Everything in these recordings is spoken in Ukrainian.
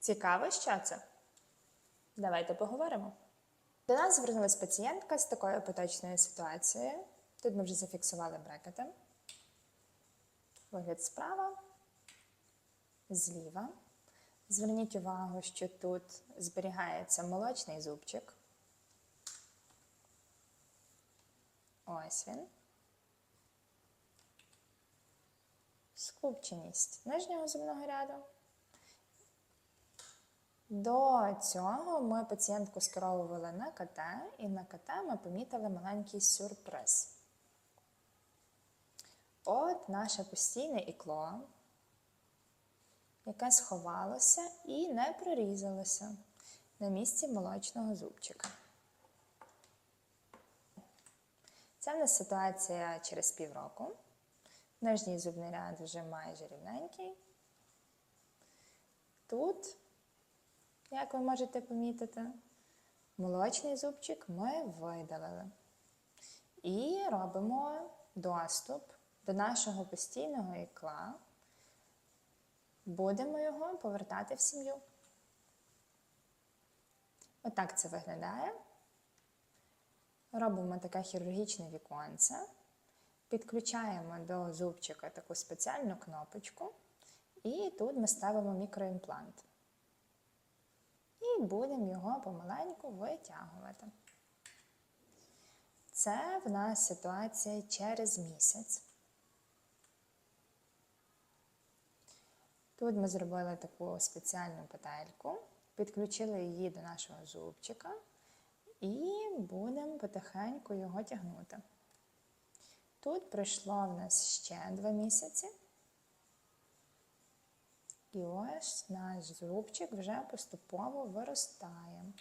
Цікаво, що це? Давайте поговоримо. До нас звернулася пацієнтка з такою поточною ситуацією. Тут ми вже зафіксували брекети. Вигляд справа, зліва. Зверніть увагу, що тут зберігається молочний зубчик. Ось він. Скупченість нижнього зубного ряду. До цього ми пацієнтку скеровували на КТ, і на КТ ми помітили маленький сюрприз. От наше постійне ікло, яке сховалося і не прорізалося на місці молочного зубчика. Це в нас ситуація через півроку. Нижній зубний ряд вже майже рівненький. Тут, як ви можете помітити, молочний зубчик ми видалили. І робимо доступ до нашого постійного ікла. Будемо його повертати в сім'ю. Отак це виглядає. Робимо таке хірургічне віконце, підключаємо до зубчика таку спеціальну кнопочку, і тут ми ставимо мікроімплант. І будемо його помаленьку витягувати. Це в нас ситуація через місяць. Тут ми зробили таку спеціальну петельку, підключили її до нашого зубчика і будемо потихеньку його тягнути. Тут пройшло в нас ще два місяці. І ось наш зубчик вже поступово виростає.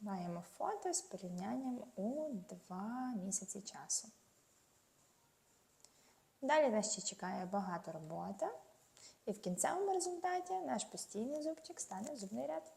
Маємо фото з порівнянням у два місяці часу. Далі нас ще чекає багато роботи, і в кінцевому результаті наш постійний зубчик стане зубний ряд.